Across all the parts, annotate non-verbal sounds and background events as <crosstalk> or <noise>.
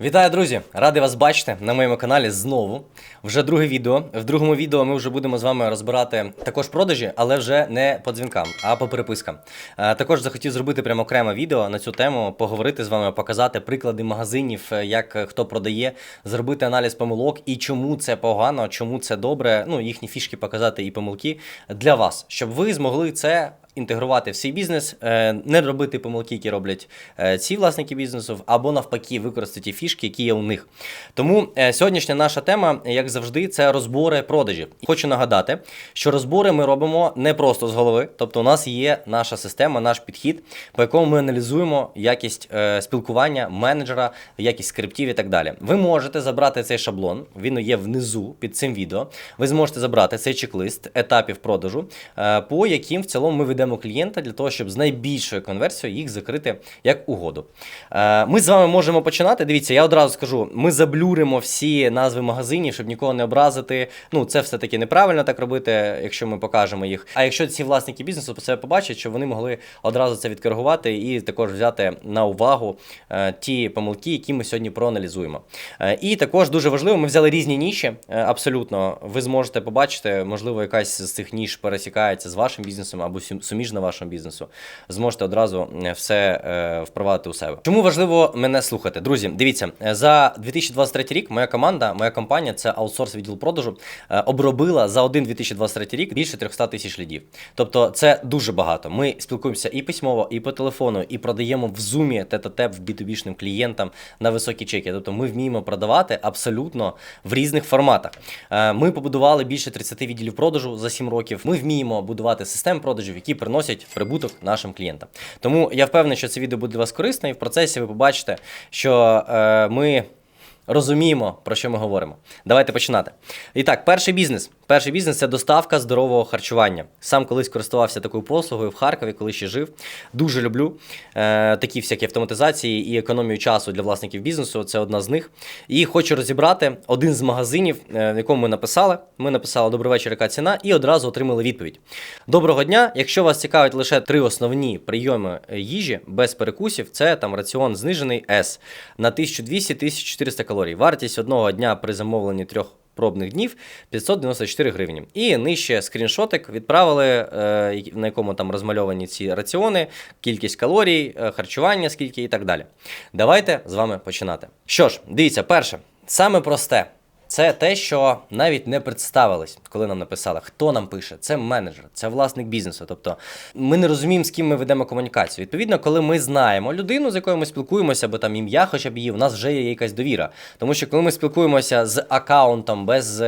Вітаю, друзі! Радий вас бачити на моєму каналі знову. Вже друге відео. В другому відео ми вже будемо з вами розбирати також продажі, але вже не по дзвінкам, а по перепискам. Е, Також захотів зробити прямо окреме відео на цю тему, поговорити з вами, показати приклади магазинів, е, як хто продає, зробити аналіз помилок і чому це погано, чому це добре. Ну, їхні фішки показати і помилки для вас, щоб ви змогли це інтегрувати в свій бізнес, е, не робити помилки, які роблять е, ці власники бізнесу, або навпаки, використати ті фішки, які є у них. Тому е, сьогоднішня наша тема, як завжди, це розбори продажів. Хочу нагадати, що розбори ми робимо не просто з голови, тобто у нас є наша система, наш підхід, по якому ми аналізуємо якість спілкування менеджера, якість скриптів і так далі. Ви можете забрати цей шаблон, він є внизу під цим відео. Ви зможете забрати цей чек-лист етапів продажу, по яким в цілому ми ведемо клієнта для того, щоб з найбільшою конверсією їх закрити як угоду. Е, Ми з вами можемо починати. Дивіться, я одразу скажу: ми заблюримо всі назви магазинів, щоб нікого не образити. Ну, це все-таки неправильно так робити, якщо ми покажемо їх. А якщо ці власники бізнесу це побачать, щоб вони могли одразу це відкоригувати і також взяти на увагу е, ті помилки, які ми сьогодні проаналізуємо. Е, І також дуже важливо, ми взяли різні ніші. Абсолютно, ви зможете побачити, можливо, якась з цих ніш пересікається з вашим бізнесом або сум- суміжна вашому бізнесу. Зможете одразу е, все е, впровадити у себе. Чому важливо мене слухати? Друзі, дивіться, е, за 2023 рік моя команда, моя компанія, це аутсорс відділ продажу, обробила за один 2023 рік більше 300 тисяч лідів. Тобто це дуже багато. Ми спілкуємося і письмово, і по телефону, і продаємо в зумі тет-а-тет в B2B-шним клієнтам на високі чеки. Тобто ми вміємо продавати абсолютно в різних форматах. Ми побудували більше 30 відділів продажу за 7 років. Ми вміємо будувати систем продажів, які приносять прибуток нашим клієнтам. Тому я впевнений, що це відео буде для вас корисне, і в процесі ви побачите, що е, ми. Розуміємо, про що ми говоримо. Давайте починати. І так, перший бізнес. Перший бізнес це доставка здорового харчування. Сам колись користувався такою послугою в Харкові, коли ще жив. Дуже люблю е, такі всякі автоматизації і економію часу для власників бізнесу. Це одна з них. І хочу розібрати один з магазинів, е, в якому ми написали. Ми написали Добрий вечір, яка ціна, і одразу отримали відповідь. Доброго дня. Якщо вас цікавить лише три основні прийоми е, їжі без перекусів, це там раціон знижений С на 1200-1400 калорій. Вартість одного дня при замовленні трьох пробних днів 594 гривні. І нижче скріншотик відправили, е, на якому там розмальовані ці раціони, кількість калорій, е, харчування, скільки і так далі. Давайте з вами починати. Що ж, дивіться, перше, саме просте. Це те, що навіть не представились, коли нам написали, хто нам пише. Це менеджер, це власник бізнесу. Тобто ми не розуміємо, з ким ми ведемо комунікацію. Відповідно, коли ми знаємо людину, з якою ми спілкуємося, або там ім'я, хоча б її, у нас вже є якась довіра. Тому що коли ми спілкуємося з аккаунтом, без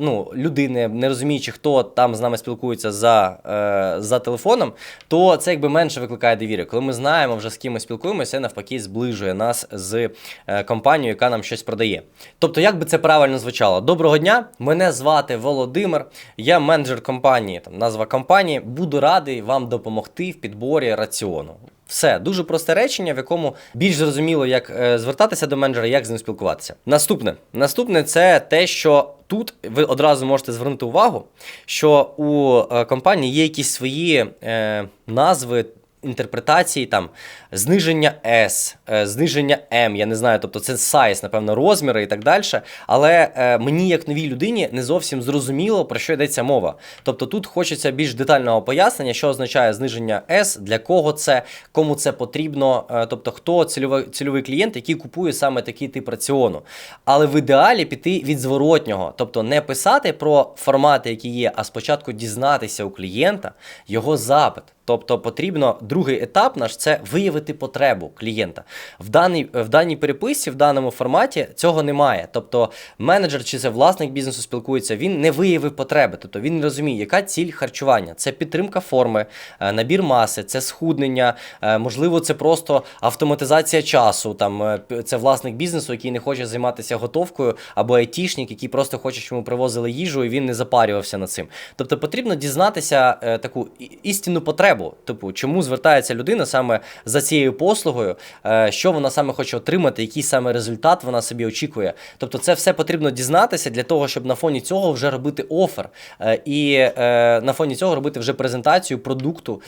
ну, людини, не розуміючи, хто там з нами спілкується за, е, за телефоном, то це якби менше викликає довіри. Коли ми знаємо вже з ким ми спілкуємося, навпаки зближує нас з е, компанією, яка нам щось продає. Тобто, як би це правильно звучало? Доброго дня, мене звати Володимир, я менеджер компанії, там назва компанії. Буду радий вам допомогти в підборі раціону. Все дуже просте речення, в якому більш зрозуміло, як е, звертатися до менеджера, як з ним спілкуватися. Наступне, наступне це те, що тут ви одразу можете звернути увагу, що у е, компанії є якісь свої е, назви. Інтерпретації там зниження S, е, зниження M, я не знаю, тобто це size, напевно, розміри і так далі. Але е, мені, як новій людині, не зовсім зрозуміло, про що йдеться мова. Тобто тут хочеться більш детального пояснення, що означає зниження S, для кого це, кому це потрібно, е, тобто хто цільовий, цільовий клієнт, який купує саме такий тип раціону. Але в ідеалі піти від зворотнього, тобто не писати про формати, які є, а спочатку дізнатися у клієнта його запит. Тобто потрібно другий етап наш це виявити потребу клієнта. В даній, в даній переписці, в даному форматі цього немає. Тобто менеджер чи це власник бізнесу спілкується, він не виявив потреби. Тобто він не розуміє, яка ціль харчування. Це підтримка форми, е, набір маси, це схуднення, е, можливо, це просто автоматизація часу. Там е, це власник бізнесу, який не хоче займатися готовкою, або айтішник, який просто хоче, щоб йому привозили їжу, і він не запарювався над цим. Тобто потрібно дізнатися таку істинну потребу. Типу, чому звертається людина саме за цією послугою, е, що вона саме хоче отримати, який саме результат вона собі очікує. Тобто, це все потрібно дізнатися для того, щоб на фоні цього вже робити офер е, і е, на фоні цього робити вже презентацію продукту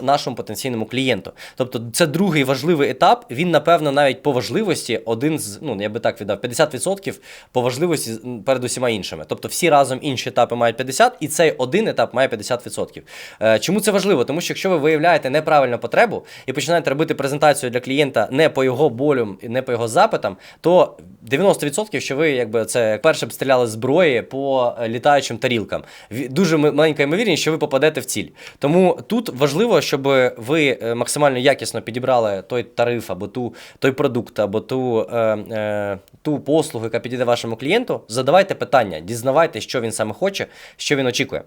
нашому потенційному клієнту. Тобто, це другий важливий етап. Він, напевно, навіть по важливості один з ну я би так віддав 50% по важливості перед усіма іншими. Тобто, всі разом інші етапи мають 50, і цей один етап має 50%. Е, чому це важливо? Тому що якщо ви виявляєте неправильну потребу і починаєте робити презентацію для клієнта не по його болю, і не по його запитам, то 90% що ви якби це перше б стріляли зброї по е, літаючим тарілкам. Дуже маленька ймовірність, що ви попадете в ціль. Тому тут важливо, щоб ви е, максимально якісно підібрали той тариф або ту той продукт, або ту, е, е, ту послугу, яка підійде вашому клієнту. Задавайте питання, дізнавайте, що він саме хоче, що він очікує.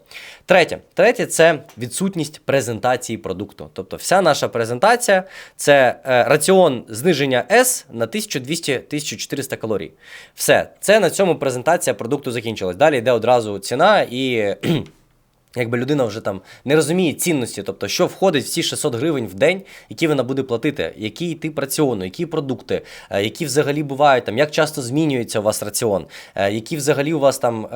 Третє, третє це відсутність презентації продукту. Тобто, вся наша презентація це е, раціон зниження С на 1200-1400 калорій. Все, це на цьому презентація продукту закінчилась. Далі йде одразу ціна і. Якби людина вже там не розуміє цінності, тобто що входить в ці 600 гривень в день, які вона буде платити, який тип раціону, які продукти, е, які взагалі бувають там, як часто змінюється у вас раціон, е, які взагалі у вас там, е,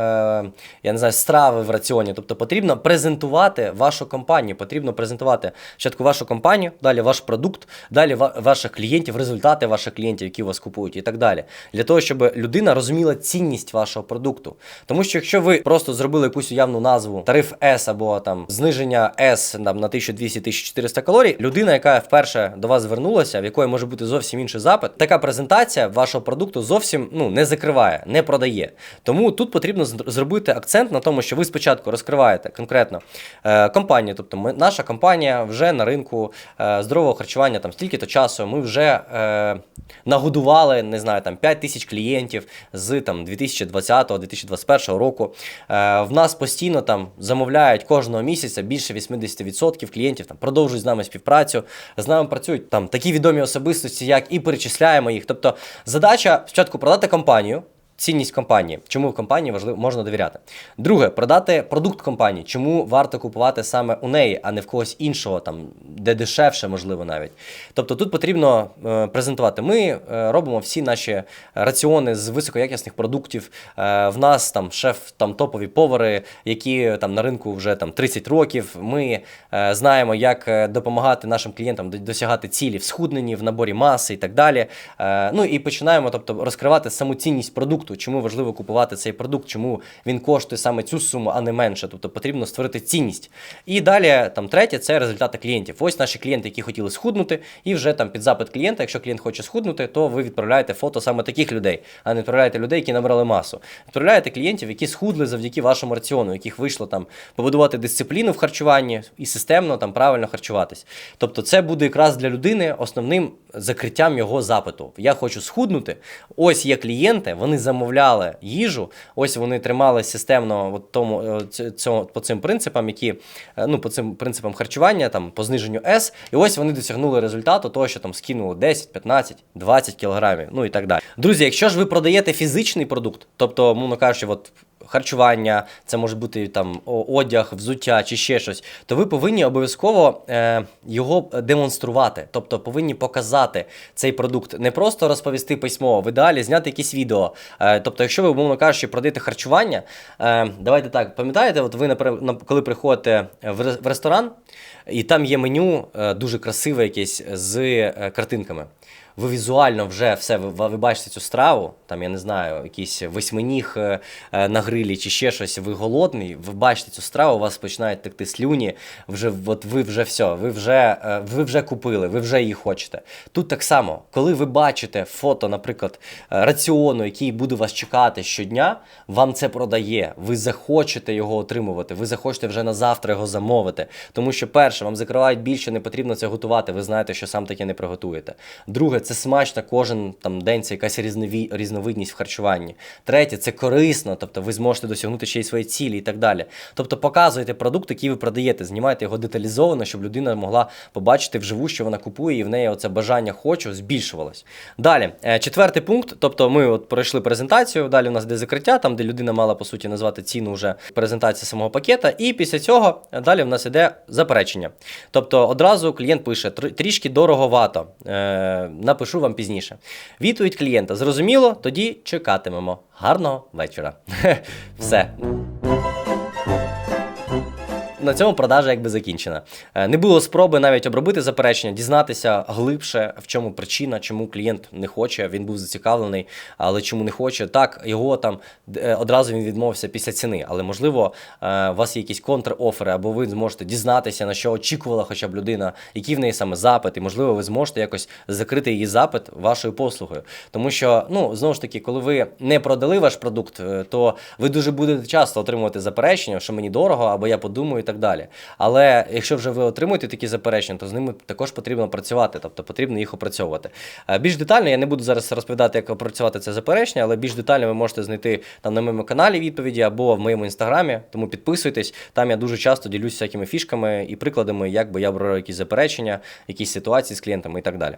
я не знаю, страви в раціоні. Тобто потрібно презентувати вашу компанію, потрібно презентувати спочатку вашу компанію, далі ваш продукт, далі ваших клієнтів, результати ваших клієнтів, які вас купують, і так далі. Для того, щоб людина розуміла цінність вашого продукту. Тому що якщо ви просто зробили якусь уявну назву тариф S або там зниження S там, на 1200-1400 калорій, людина, яка вперше до вас звернулася, в якої може бути зовсім інший запит, така презентація вашого продукту зовсім ну не закриває, не продає. Тому тут потрібно зробити акцент на тому, що ви спочатку розкриваєте конкретно е, компанію, тобто ми, наша компанія вже на ринку е, здорового харчування там стільки-то часу. Ми вже е, нагодували, не знаю, там 5 тисяч клієнтів з там 2020-2021 року. Е, в нас постійно там замовляють кожного місяця більше 80% клієнтів там продовжують з нами співпрацю, з нами працюють там такі відомі особистості, як і перечисляємо їх. Тобто задача спочатку продати компанію. Цінність компанії, чому в компанії важливо можна довіряти. Друге, продати продукт компанії, чому варто купувати саме у неї, а не в когось іншого, там де дешевше, можливо, навіть. Тобто тут потрібно е, презентувати. Ми е, робимо всі наші раціони з високоякісних продуктів. Е, в нас там шеф, там топові повари, які там на ринку вже там 30 років. Ми е, знаємо, як е, допомагати нашим клієнтам досягати цілі в схудненні, в наборі маси і так далі. Е, ну і починаємо, тобто, розкривати саму цінність продукту, чому важливо купувати цей продукт, чому він коштує саме цю суму, а не менше. Тобто потрібно створити цінність. І далі, там, третє, це результати клієнтів. Ось наші клієнти, які хотіли схуднути, і вже там під запит клієнта, якщо клієнт хоче схуднути, то ви відправляєте фото саме таких людей, а не відправляєте людей, які набрали масу. Відправляєте клієнтів, які схудли завдяки вашому раціону, яких вийшло там побудувати дисципліну в харчуванні і системно там правильно харчуватись. Тобто, це буде якраз для людини основним закриттям його запиту. Я хочу схуднути. Ось є клієнти, вони замовляли їжу, ось вони тримали системно от тому, е, цьому, по цим принципам, які е, ну, по цим принципам харчування, там по зниженню С, і ось вони досягнули результату того, що там скинули 10, 15, 20 кілограмів, ну і так далі. Друзі, якщо ж ви продаєте фізичний продукт, тобто, мовно кажучи, от харчування, це може бути там одяг, взуття чи ще щось, то ви повинні обов'язково е, його демонструвати, тобто повинні показати цей продукт, не просто розповісти письмово, в ідеалі зняти якісь відео. Е, тобто, якщо ви, умовно кажучи, продаєте харчування, е, давайте так, пам'ятаєте, от ви коли приходите в ресторан, і там є меню е, дуже красиве якесь з е, картинками ви візуально вже все, ви, ви бачите цю страву, там, я не знаю, якийсь восьминіг е, е, на грилі чи ще щось, ви голодний, ви бачите цю страву, у вас починають текти слюні, вже, от ви вже все, ви вже, е, ви вже купили, ви вже її хочете. Тут так само, коли ви бачите фото, наприклад, е, раціону, який буде вас чекати щодня, вам це продає, ви захочете його отримувати, ви захочете вже на завтра його замовити. Тому що, перше, вам закривають більше, не потрібно це готувати, ви знаєте, що сам таке не приготуєте. Друге, це смачно кожен там день, це якась різнові, різновидність в харчуванні. Третє, це корисно, тобто ви зможете досягнути ще й свої цілі і так далі. Тобто показуєте продукт, який ви продаєте, знімаєте його деталізовано, щоб людина могла побачити вживу, що вона купує, і в неї оце бажання хочу збільшувалось. Далі, е, четвертий пункт. Тобто, ми от пройшли презентацію. Далі у нас де закриття, там де людина мала по суті назвати ціну вже презентації самого пакета. І після цього е, далі в нас іде заперечення. Заперечення. Тобто одразу клієнт пише трішки дороговато. Е, напишу вам пізніше. Відповідь клієнта зрозуміло, тоді чекатимемо. Гарного вечора. <laughs> Все. На цьому продажа якби закінчена. Е, Не було спроби навіть обробити заперечення, дізнатися глибше, в чому причина, чому клієнт не хоче. Він був зацікавлений, але чому не хоче. Так, його там е, одразу він відмовився після ціни. Але можливо, е, у вас є якісь контр-офери, або ви зможете дізнатися, на що очікувала хоча б людина, який в неї саме запит, і можливо, ви зможете якось закрити її запит вашою послугою. Тому що, ну знову ж таки, коли ви не продали ваш продукт, то ви дуже будете часто отримувати заперечення, що мені дорого, або я подумаю і так далі. Але якщо вже ви отримуєте такі заперечення, то з ними також потрібно працювати, тобто потрібно їх опрацьовувати. Е, Більш детально я не буду зараз розповідати, як опрацювати це заперечення, але більш детально ви можете знайти там на моєму каналі відповіді або в моєму інстаграмі. Тому підписуйтесь. Там я дуже часто ділюсь всякими фішками і прикладами, як би я брав якісь заперечення, якісь ситуації з клієнтами і так далі.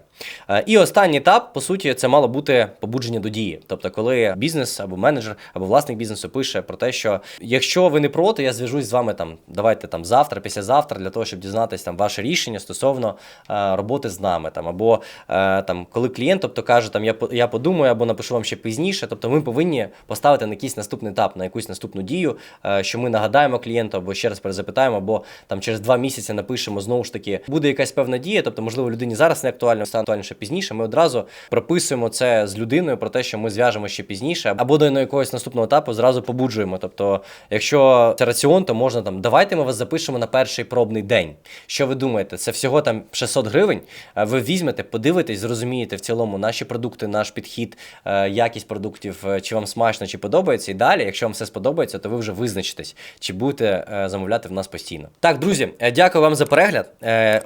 Е, І останній етап, по суті, це мало бути побудження до дії. Тобто, коли бізнес або менеджер, або власник бізнесу пише про те, що якщо ви не проти, я зв'яжусь з вами там, давайте там завтра, післязавтра, для того, щоб дізнатися там ваше рішення стосовно е, роботи з нами. Там, або е, там, коли клієнт тобто, каже, там, я, я подумаю, або напишу вам ще пізніше. Тобто ми повинні поставити на якийсь наступний етап, на якусь наступну дію, е, що ми нагадаємо клієнту, або ще раз перезапитаємо, або там через два місяці напишемо знову ж таки, буде якась певна дія, тобто, можливо, людині зараз не актуально, стане актуальніше пізніше. Ми одразу прописуємо це з людиною про те, що ми зв'яжемо ще пізніше, або до якогось наступного етапу зразу побуджуємо. Тобто, якщо це раціон, то можна там давайте ми вас запишемо на перший пробний день. Що ви думаєте? Це всього там 600 гривень. Е, Ви візьмете, подивитесь, зрозумієте в цілому наші продукти, наш підхід, е, якість продуктів, е, чи вам смачно, чи подобається. І далі, якщо вам все сподобається, то ви вже визначитесь, чи будете замовляти в нас постійно. Так, друзі, дякую вам за перегляд.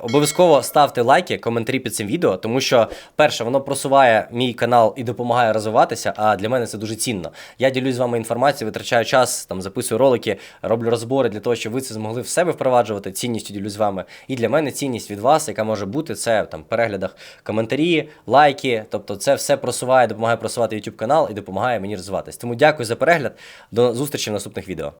Обов'язково ставте лайки, коментарі під цим відео, тому що перше, воно просуває мій канал і допомагає розвиватися. А для мене це дуже цінно. Я ділюсь з вами інформацією, витрачаю час, там записую ролики, роблю розбори для того, щоб ви це змогли в себе впроваджувати. Цінністю ділюсь з вами. І для мене цінність від вас, яка може бути, це там в переглядах коментарі, лайки. Тобто, це все просуває, допомагає просувати YouTube канал і допомагає мені розвиватись. Тому дякую за перегляд. До зустрічі в наступних відео.